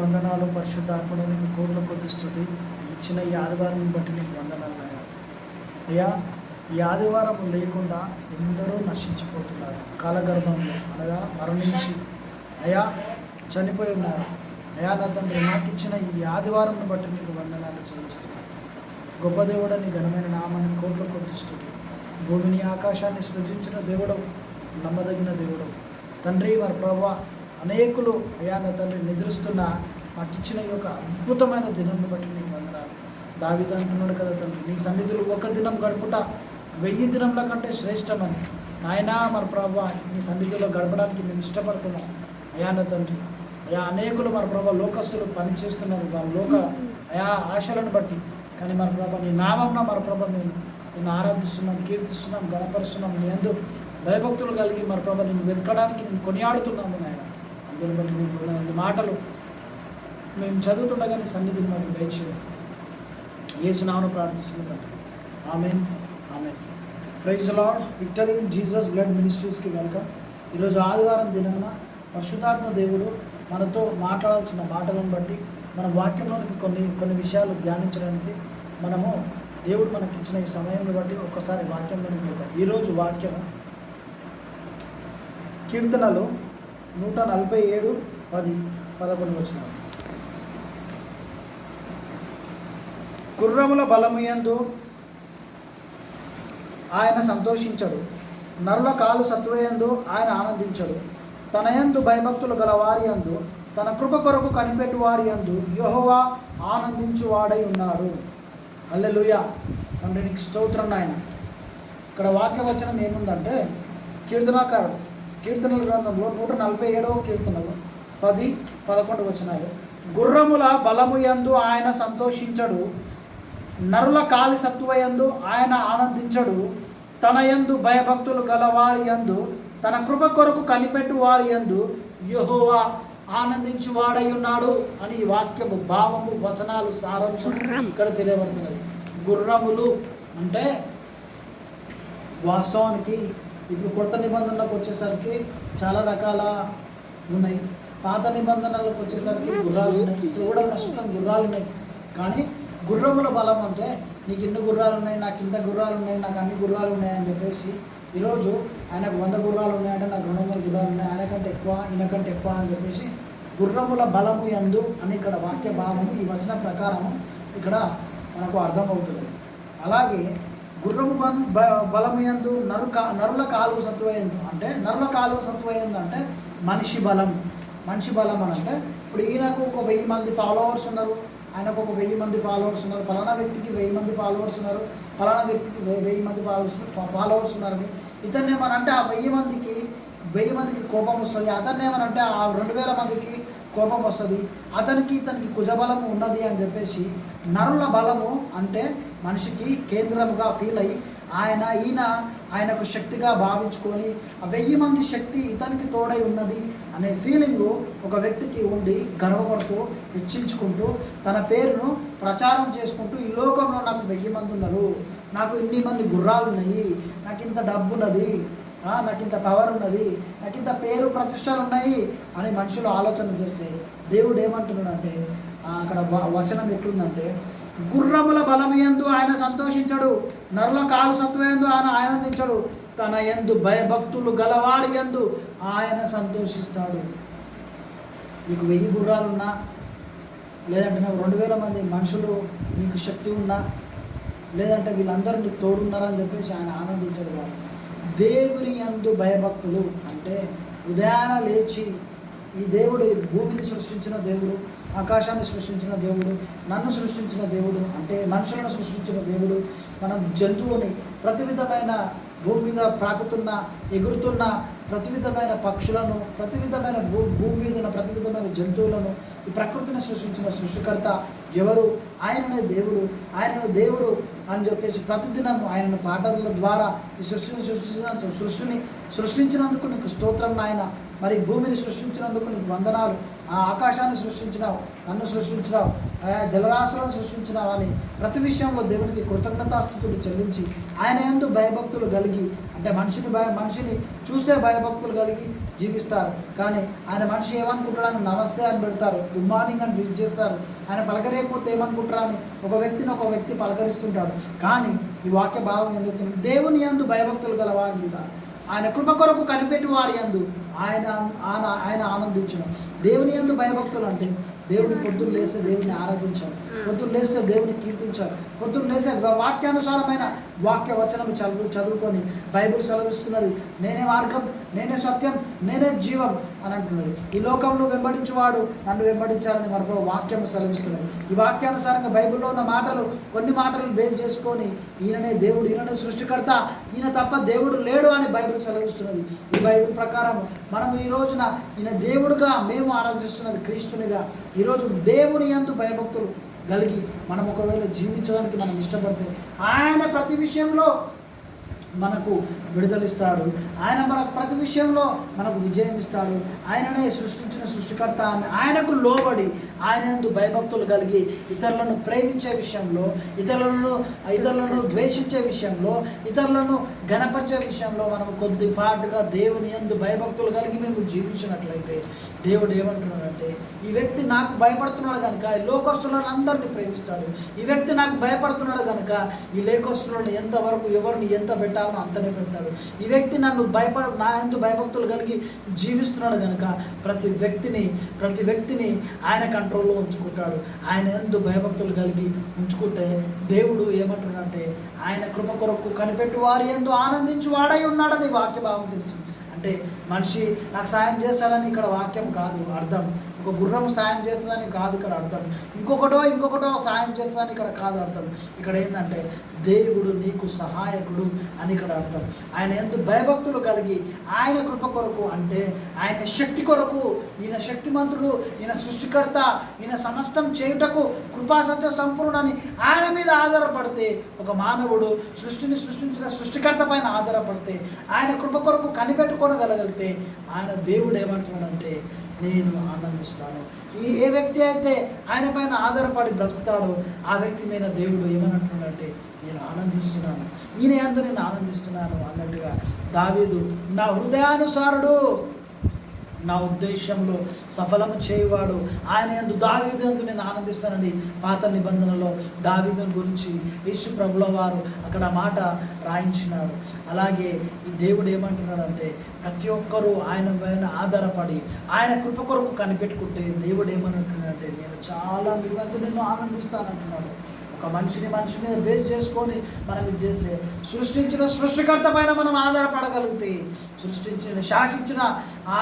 వందనాలు పరిశుద్ధాత్మని నీకు కోట్ల కొద్ది స్థుతి. ఇచ్చిన ఈ ఆదివారం బట్టి నీకు వందనాలు అయ్యా అయ్యా ఈ ఆదివారం లేకుండా ఎందరో నశించిపోతున్నారు. కాలగర్భంలో అనగా మరణించి అయా చనిపోయి ఉన్నారు. అయా నా తండ్రి నాకు ఇచ్చిన ఈ ఆదివారం బట్టి నీకు వందనాలు చెల్లిస్తున్నాను. గొప్ప దేవుడని ఘనమైన నామాన్ని కోట్ల కొద్ది స్థుతి. భూమిని ఆకాశాన్ని సృజించిన దేవుడు నమ్మదగిన దేవుడు తండ్రి వారి ప్రభా అనేకులు అయా నా తండ్రి నిద్రిస్తున్న మాకు ఇచ్చిన ఈ యొక్క అద్భుతమైన దినాన్ని బట్టి నీకు వందనాలు. దావిద అంటున్నాడు కదా తండ్రి నీ సన్నిధులు ఒక దినం గడుపుట వెయ్యి దినంల కంటే శ్రేష్టమని. నాయనా మన ప్రభావ నీ సన్నిధిలో గడపడానికి మేము ఇష్టపడుతున్నాం. అయా నా తండ్రి అయా అనేకులు మన ప్రభావ లోకస్తులు పనిచేస్తున్నారు వారి లోక అయా ఆశలను బట్టి. కానీ మన ప్రభావ నీ నామంన మన ప్రభావ మేము నిన్ను ఆరాధిస్తున్నాం కీర్తిస్తున్నాం గణపరుస్తున్నాం. నీ ఎందు భయభక్తులు కలిగి మన ప్రభావ నిన్ను వెతకడానికి నేను కొనియాడుతున్నాము నాయన. అందుని బట్టి వందనాలు. మాటలు మేము చదువుతుండగానే సన్నిధిని మాకు దయచేయండి. ఏసునామను ప్రార్థిస్తున్నాం. ఆమె ఆమె praise Lord victory Jesus blood మినిస్ట్రీస్కి welcome ఈరోజు ఆదివారం దినమున పరిశుద్ధాత్మ దేవుడు మనతో మాట్లాడాల్సిన మాటలను బట్టి మన వాక్యంలోనికి కొన్ని కొన్ని విషయాలు ధ్యానించడానికి మనము దేవుడు మనకి ఇచ్చిన ఈ సమయాన్ని బట్టి ఒక్కసారి వాక్యంలోనికి వెళ్తాం ఈరోజు వాక్యం కీర్తనలు నూట నలభై ఏడు పది పదకొండు వచ్చిన గుర్రముల బలముయందు ఆయన సంతోషించడు. నరుల కాలు సత్వయందు ఆయన ఆనందించడు. తన యందు భయభక్తులు గల వారి యందు తన కృప కొరకు కనిపెట్టు వారి యందు యహోవా ఆనందించువాడై ఉన్నాడు. ఉన్నాడు అల్లెలుయ తండ్రి నీకు స్తోత్రం నాయన. ఇక్కడ వాక్యవచనం ఏముందంటే కీర్తనాకారుడు కీర్తనల గ్రంథంలో నూట నలభై ఏడవ కీర్తనలు పది పదకొండు వచనాలు. గుర్రముల బలము యందు ఆయన సంతోషించడు. నరుల కాలి సత్వయందు ఆయన ఆనందించడు. తన యందు భయభక్తులు గలవారి యందు తన కృప కొరకు కనిపెట్టు వారి యందు యహోవా ఆనందించు వాడై ఉన్నాడు అని ఈ వాక్యము భావము వచనాలు సారాంశం ఇక్కడ తెలియబడుతున్నది. గుర్రములు అంటే వాస్తవానికి ఇప్పుడు కొత్త నిబంధనలకు వచ్చేసరికి చాలా రకాల ఉన్నాయి. పాత నిబంధనలకు వచ్చేసరికి గుర్రాలు ఉన్నాయి. కూడా ప్రస్తుతం గుర్రాలు ఉన్నాయి. కానీ గుర్రముల బలం అంటే నీకు ఇన్ని గుర్రాలు ఉన్నాయి నాకు ఇంత గుర్రాలు ఉన్నాయి నాకు అన్ని గుర్రాలు ఉన్నాయి అని చెప్పేసి ఈరోజు ఆయనకు వంద గుర్రాలు ఉన్నాయంటే నాకు రెండు వందల గుర్రాలు ఉన్నాయి. ఆయనకంటే ఎక్కువ ఈయనకంటే ఎక్కువ అని చెప్పేసి గుర్రముల బలము ఎందు అని ఇక్కడ వాక్య భావము ఈ వచన ప్రకారము ఇక్కడ మనకు అర్థమవుతుంది అలాగే గుర్రము బం- బ- నరు కా నరుల కాలువ సత్వయందు అంటే నరుల కాలువ సత్వయందు అంటే మనిషి బలం మనిషి బలం అని అంటే ఇప్పుడు ఈయనకు ఒక వెయ్యి మంది ఫాలోవర్స్ ఉన్నారు ఆయనకు ఒక వెయ్యి మంది ఫాలోవర్స్ ఉన్నారు ఫలానా వ్యక్తికి వెయ్యి మంది ఫాలోవర్స్ ఉన్నారు ఫలానా వ్యక్తికి వెయ్యి వెయ్యి మంది ఫాలోవర్స్ ఫాలోవర్స్ ఉన్నారని ఇతన్ని ఏమనంటే ఆ వెయ్యి మందికి వెయ్యి మందికి కోపం వస్తుంది అతన్ని ఏమనంటే ఆ రెండు వేల మందికి కోపం వస్తుంది అతనికి ఇతనికి కుజబలము ఉన్నది అని చెప్పేసి నరుల బలము అంటే మనిషికి కేంద్రముగా ఫీల్ అయ్యి ఆయన ఈయన ఆయనకు శక్తిగా భావించుకొని ఆ వెయ్యి మంది శక్తి ఇతనికి తోడై ఉన్నది అనే ఫీలింగు ఒక వ్యక్తికి ఉండి గర్వపడుతూ హెచ్చించుకుంటూ తన పేరును ప్రచారం చేసుకుంటూ ఈ లోకంలో నాకు వెయ్యి మంది ఉన్నారు. నాకు ఇన్ని మంది గుర్రాలు ఉన్నాయి నాకు ఇంత డబ్బు ఉన్నది నాకు ఇంత పవర్ ఉన్నది నాకు ఇంత పేరు ప్రతిష్టలు ఉన్నాయి అని మనుషులు ఆలోచన చేస్తే దేవుడు ఏమంటున్నాడంటే అక్కడ వచనం ఎట్లుందంటే గుర్రముల బలమయందు ఆయన సంతోషించడు నరుల కాలు సత్వయందు ఆయన ఆనందించడు తన ఎందు భయభక్తులు గలవారి ఎందు ఆయన సంతోషిస్తాడు. నీకు వెయ్యి గుర్రాలున్నా లేదంటే నాకు రెండు వేల మంది మనుషులు నీకు శక్తి ఉన్నా లేదంటే వీళ్ళందరూ నీకు తోడున్నారని చెప్పేసి ఆయన ఆనందించడు కాదు దేవుని యందు భయభక్తులు అంటే ఉదయాన లేచి ఈ దేవుడు భూమిని సృష్టించిన దేవుడు ఆకాశాన్ని సృష్టించిన దేవుడు నన్ను సృష్టించిన దేవుడు అంటే మనుషులను సృష్టించిన దేవుడు మనం జంతువుని ప్రతి విధమైన భూమి మీద ప్రాకుతున్న ఎగురుతున్న ప్రతి విధమైన పక్షులను ప్రతి విధమైన భూ భూమి మీద ఉన్న ప్రతి విధమైన జంతువులను ఈ ప్రకృతిని సృష్టించిన సృష్టికర్త ఎవరు? ఆయననే దేవుడు. ఆయన దేవుడు అని చెప్పేసి ప్రతిదినం ఆయనను పాటల ద్వారా ఈ సృష్టిని సృష్టించిన సృష్టిని సృష్టించినందుకు నీకు స్తోత్రం నాయన. మరి భూమిని సృష్టించినందుకు నీకు వందనాలు. ఆ ఆకాశాన్ని సృష్టించినావు నన్ను సృష్టించినావు ఆయా జలరాశులను సృష్టించినావు అని ప్రతి విషయంలో దేవునికి కృతజ్ఞతాస్థుతులు చెల్లించి ఆయన ఎందు భయభక్తులు కలిగి అంటే మనిషిని భయ మనిషిని చూసే భయభక్తులు కలిగి జీవిస్తారు. కానీ ఆయన మనిషి ఏమనుకుంటాడని నమస్తే అని పెడతారు గుడ్ మార్నింగ్ అని విజ్ చేస్తారు. ఆయన పలకరేయకపోతే ఏమనుకుంటారా అని ఒక వ్యక్తిని ఒక వ్యక్తి పలకరిస్తుంటాడు. కానీ ఈ వాక్య భావం ఎందుకు? దేవుని యందు భయభక్తులు గలవారి ఆయన కృప కొరకు కనిపెట్టి వారి యందు ఆయన ఆయన ఆయన ఆనందించడం దేవుని యందు భయభక్తులు అంటే దేవుని పొద్దున్న లేస్తే దేవుని ఆరాధించాలి పొద్దున్న లేస్తే దేవుని కీర్తించాలి పొద్దున్న లేస్తే వాక్యానుసారమైన వాక్య వచనం చదువు చదువుకొని బైబిల్ సెలవిస్తున్నది. నేనే మార్గం నేనే సత్యం నేనే జీవం అని అంటున్నది. ఈ లోకంలో వెంబడించువాడు నన్ను వెంబడించాలని మరొక వాక్యం సెలవిస్తున్నది. ఈ వాక్యానుసారంగా బైబిల్లో ఉన్న మాటలు కొన్ని మాటలు బేస్ చేసుకొని ఈయననే దేవుడు ఈయననే సృష్టికర్త ఈయన తప్ప దేవుడు లేడు అని బైబిల్ సెలవిస్తున్నది. ఈ బైబిల్ ప్రకారం మనం ఈ రోజున ఈయన దేవుడుగా మేము ఆరాధిస్తున్నది క్రీస్తునిగా. ఈరోజు దేవుని ఎందు భయభక్తులు కలిగి మనం ఒకవేళ జీవించడానికి మనం ఇష్టపడితే ఆయన ప్రతి విషయంలో మనకు విడుదలిస్తాడు. ఆయన మన ప్రతి విషయంలో మనకు విజయం ఇస్తాడు. ఆయననే సృష్టించిన సృష్టికర్త అని ఆయనకు లోబడి ఆయన ఎందు భయభక్తులు కలిగి ఇతరులను ప్రేమించే విషయంలో ఇతరులను ఇతరులను ద్వేషించే విషయంలో ఇతరులను గణపరిచే విషయంలో మనం కొద్దిపాటుగా దేవుని యందు భయభక్తులు కలిగి మేము జీవించినట్లయితే దేవుడు ఏమంటున్నాడంటే ఈ వ్యక్తి నాకు భయపడుతున్నాడు కనుక ఈ లోకస్తులను అందరినీ ప్రేమిస్తాడు. ఈ వ్యక్తి నాకు భయపడుతున్నాడు కనుక ఈ లేకస్తులను ఎంతవరకు ఎవరిని ఎంత పెట్టాలో అంతనే పెడతాడు. ఈ వ్యక్తి నన్ను భయపడ నా ఎందు భయభక్తులు కలిగి జీవిస్తున్నాడు కనుక ప్రతి వ్యక్తిని ప్రతి వ్యక్తిని ఆయన కంట్రోల్లో ఉంచుకుంటాడు. ఆయన ఎందు భయభక్తులు కలిగి ఉంచుకుంటే దేవుడు ఏమంటున్నాడంటే ఆయన కృప కొరకు కనిపెట్టు వారి ఎందు ఆనందించి వాడై ఉన్నాడని వాక్యభావం తెలిసింది. అంటే మనిషి నాకు సాయం చేస్తాడని ఇక్కడ వాక్యం కాదు అర్థం. ఒక గుర్రం సాయం చేస్తుందని కాదు ఇక్కడ అర్థం. ఇంకొకటో ఇంకొకటో సాయం చేస్తుందని ఇక్కడ కాదు అర్థం. ఇక్కడ ఏంటంటే దేవుడు నీకు సహాయకుడు అని ఇక్కడ అర్థం. ఆయన ఎందు భయభక్తులు కలిగి ఆయన కృప కొరకు అంటే ఆయన శక్తి కొరకు ఈయన శక్తిమంతుడు ఈయన సృష్టికర్త ఈయన సమస్తం చేయుటకు కృపాసత్య సంపూర్ణని ఆయన మీద ఆధారపడితే ఒక మానవుడు సృష్టిని సృష్టించిన సృష్టికర్త పైన ఆధారపడితే ఆయన కృప కొరకు కనిపెట్టుకోనగలగలిగితే ఆయన దేవుడు ఏమంటున్నాడంటే నేను ఆనందిస్తాను. ఈ ఏ వ్యక్తి అయితే ఆయన పైన ఆధారపడి బ్రతుకుతాడో ఆ వ్యక్తి మీద దేవుడు ఏమనంటున్నాడంటే నేను ఆనందిస్తున్నాను. ఈయన ఎందు నేను ఆనందిస్తున్నాను అన్నట్టుగా దావీదు నా హృదయానుసారుడు నా ఉద్దేశంలో సఫలము చేయువాడు ఆయన ఎందు దావిదందు నేను ఆనందిస్తానండి పాత నిబంధనలో దావిదం గురించి యేసు ప్రభుల వారు అక్కడ మాట రాయించినాడు అలాగే ఈ దేవుడు ఏమంటున్నాడంటే ప్రతి ఒక్కరూ ఆయన పైన ఆధారపడి ఆయన కృప కొరకు కనిపెట్టుకుంటే దేవుడు ఏమంటున్నాడంటే నేను చాలా మీ వద్ద అంటున్నాడు ఆనందిస్తానంటున్నాడు. ఒక మనిషిని మనిషి మీద బేస్ చేసుకొని మనం ఇది చేస్తే సృష్టించిన సృష్టికర్త పైన మనం ఆధారపడగలిగితే సృష్టించిన శాసించిన ఆ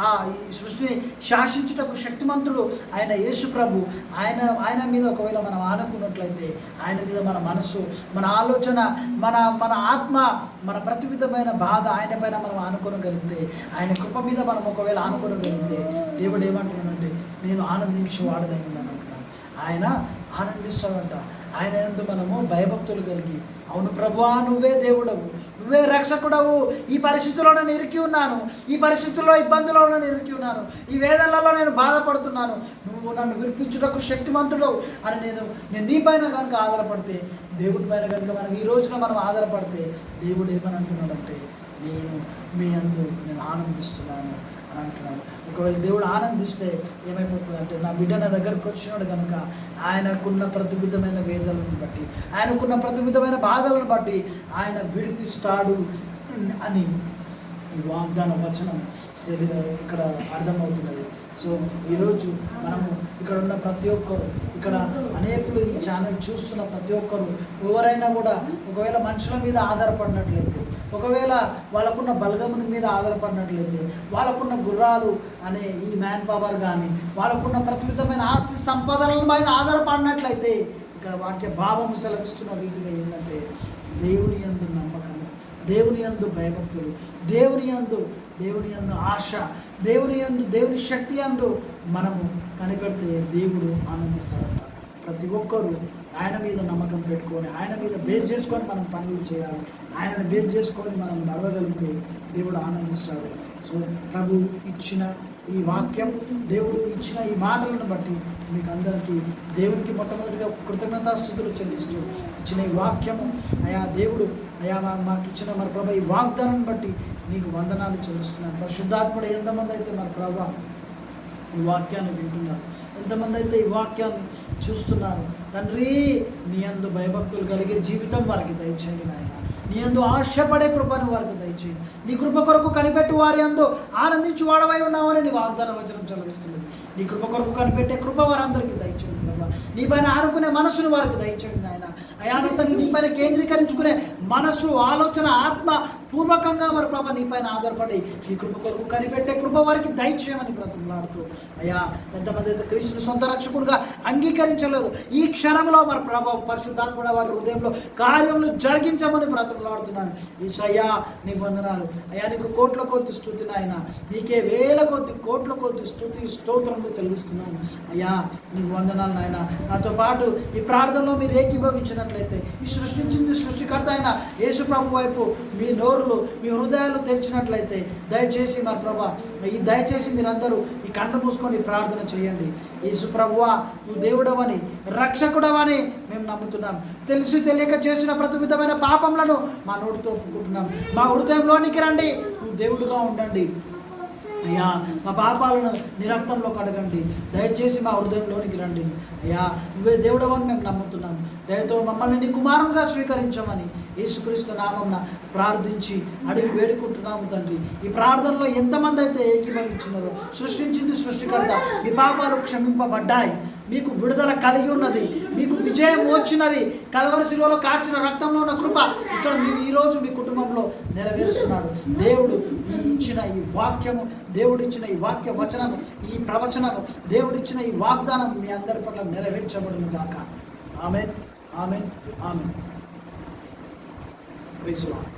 ఆ ఈ సృష్టిని శాసించుటకు శక్తిమంతుడు ఆయన యేసు ప్రభు ఆయన ఆయన మీద ఒకవేళ మనం ఆనుకున్నట్లయితే ఆయన మీద మన మనసు మన ఆలోచన మన మన ఆత్మ మన ప్రతి విధమైన బాధ ఆయన పైన మనం ఆనుకోనగలిగితే ఆయన కృప మీద మనం ఒకవేళ ఆనుకోనగలిగితే దేవుడు ఏమంటున్నాడంటే నేను ఆనందించి వాడనై ఉన్నాను ఆయన ఆనందిస్తాడంట. ఆయన ఎందు మనము భయభక్తులు కలిగి అవును ప్రభువా నువ్వే దేవుడవు నువ్వే రక్షకుడవు. ఈ పరిస్థితుల్లో నేను ఇరికి ఉన్నాను. ఈ పరిస్థితుల్లో ఇబ్బందుల్లో నేను ఇరికి ఉన్నాను. ఈ వేదనలలో నేను బాధపడుతున్నాను. నువ్వు నన్ను విడిపించుటకు శక్తిమంతుడవు అని నేను నేను నీ పైన కనుక ఆధారపడితే దేవుడి పైన కనుక మనం ఈ రోజున మనం ఆధారపడితే దేవుడు ఏమని అంటున్నాడంటే నేను మీ అందు నేను ఆనందిస్తున్నాను. అని అంటున్నాడు. ఒకవేళ దేవుడు ఆనందిస్తే ఏమైపోతుంది అంటే నా బిడ్డ నా దగ్గరకు వచ్చినాడు కనుక ఆయనకున్న ప్రతి వేదలను వేదనలను బట్టి ఆయనకున్న ప్రతివిధమైన బాధలను బట్టి ఆయన విడిపిస్తాడు అని ఈ వాగ్దాన వచనం శరీర ఇక్కడ అర్థమవుతున్నది. సో ఈరోజు మనము ఇక్కడ ఉన్న ప్రతి ఒక్కరు ఇక్కడ అనేకులు ఈ ఛానల్ చూస్తున్న ప్రతి ఒక్కరు ఎవరైనా కూడా ఒకవేళ మనుషుల మీద ఆధారపడినట్లయితే ఒకవేళ వాళ్ళకున్న బలగముని మీద ఆధారపడినట్లయితే వాళ్ళకున్న గుర్రాలు అనే ఈ మ్యాన్ పవర్ కానీ వాళ్ళకున్న ప్రతిమితమైన ఆస్తి సంపదల పైన ఆధారపడినట్లయితే ఇక్కడ వాక్య భావం సెలవిస్తున్న రీతిగా ఏంటంటే దేవుని యందు నమ్మకము దేవుని యందు భయభక్తులు దేవుని యందు దేవుని యందు ఆశ దేవుని యందు దేవుని శక్తి యందు మనము కనిపెడితే దేవుడు ఆనందిస్తాడట. ప్రతి ఒక్కరూ ఆయన మీద నమ్మకం పెట్టుకొని ఆయన మీద బేస్ చేసుకొని మనం పనులు చేయాలి. ఆయనను బేస్ చేసుకొని మనం నడవగలిగితే దేవుడు ఆనందిస్తాడు. సో ప్రభు ఇచ్చిన ఈ వాక్యం దేవుడు ఇచ్చిన ఈ మాటలను బట్టి మీకు అందరికీ దేవునికి మొట్టమొదటిగా కృతజ్ఞతాస్థుతులు చెల్లిస్తూ ఇచ్చిన ఈ వాక్యము. అయా దేవుడు అయా మా- మాకు ఇచ్చిన మన ప్రభు ఈ వాగ్దానం బట్టి నీకు వందనాలు చెల్లిస్తున్నాను. పరిశుద్ధాత్ముడు ఎంతమంది అయితే మరి ప్రభా ఈ వాక్యాన్ని వింటున్నారు. ఎంతమంది అయితే ఈ వాక్యాన్ని చూస్తున్నారు. తండ్రి నీ అందు భయభక్తులు కలిగే జీవితం వారికి దయచేయండి నాయన. నీ అందు ఆశపడే కృపను వారికి దయచేయండి. నీ కృప కొరకు కనిపెట్టి వారి అందు ఆనందించి వాడవై ఉన్నామని నీ వాగ్దాన వచనం చదివిస్తున్నది. నీ కృప కొరకు కనిపెట్టే కృప వారందరికీ దయచేయండి ప్రభా. నీ పైన ఆనుకునే మనసును వారికి దయచేయండి నాయన. అయానతని నీ పైన కేంద్రీకరించుకునే మనసు ఆలోచన ఆత్మ పూర్వకంగా మరి ప్రభ నీ పైన ఆధారపడి నీ కృప కొరకు కనిపెట్టే కృప వారికి దయచేయమని బ్రతుకులాడుతూ. అయ్యా ఎంతమంది అయితే క్రీస్తుని సొంత రక్షకుడుగా అంగీకరించలేదు ఈ క్షణంలో మరి ప్రభ పరిశుద్ధాత్మ వారి హృదయంలో కార్యములు జరిగించమని బ్రతుకులాడుతున్నాను. ఈసయ్యా నీ వందనాలు. అయ్యా నీకు కోట్ల కొద్ది స్థుతి నాయన. నీకే వేల కొద్ది కోట్ల కొద్ది స్థుతి స్తోత్రంలో చెల్లిస్తున్నాను. అయ్యా నీకు వందనాలు నాయన. నాతో పాటు ఈ ప్రార్థనలో మీరు ఏకీభవించినట్లయితే ఈ సృష్టించింది సృష్టికర్త అయిన యేసు ప్రభు వైపు మీ నోరులు మీ హృదయాలు తెరిచినట్లయితే దయచేసి మరి ప్రభా ఈ దయచేసి మీరందరూ ఈ కళ్ళు మూసుకొని ప్రార్థన చేయండి. యేసు ప్రభువా నువ్వు దేవుడవని రక్షకుడవని మేము నమ్ముతున్నాం. తెలిసి తెలియక చేసిన ప్రతి విధమైన పాపములను మా నోటితో ఒప్పుకుంటున్నాం. మా హృదయంలోనికి రండి నువ్వు దేవుడుగా ఉండండి. అయ్యా మా పాపాలను నిరక్తంలో కడగండి దయచేసి మా హృదయంలోనికి రండి. అయ్యా నువ్వే దేవుడవని మేము నమ్ముతున్నాం. దయతో మమ్మల్ని నీ కుమారంగా స్వీకరించమని యేసుక్రీస్తు నామం ప్రార్థించి అడిగి వేడుకుంటున్నాము తండ్రి. ఈ ప్రార్థనలో ఎంతమంది అయితే ఏకీభవించినారో సృష్టించింది సృష్టికర్త మీ పాపాలు క్షమింపబడ్డాయి. మీకు విడుదల కలిగి ఉన్నది మీకు విజయం వచ్చినది కలవరి శిలువలో కార్చిన రక్తంలో ఉన్న కృప ఇక్కడ మీ ఈరోజు మీ కుటుంబంలో నెరవేరుస్తున్నాడు. దేవుడు ఇచ్చిన ఈ వాక్యము దేవుడు ఇచ్చిన ఈ వాక్య వచనము ఈ ప్రవచనము దేవుడిచ్చిన ఈ వాగ్దానం మీ అందరి పట్ల నెరవేర్చబడును గాక. Amen amen amen. Praise Lord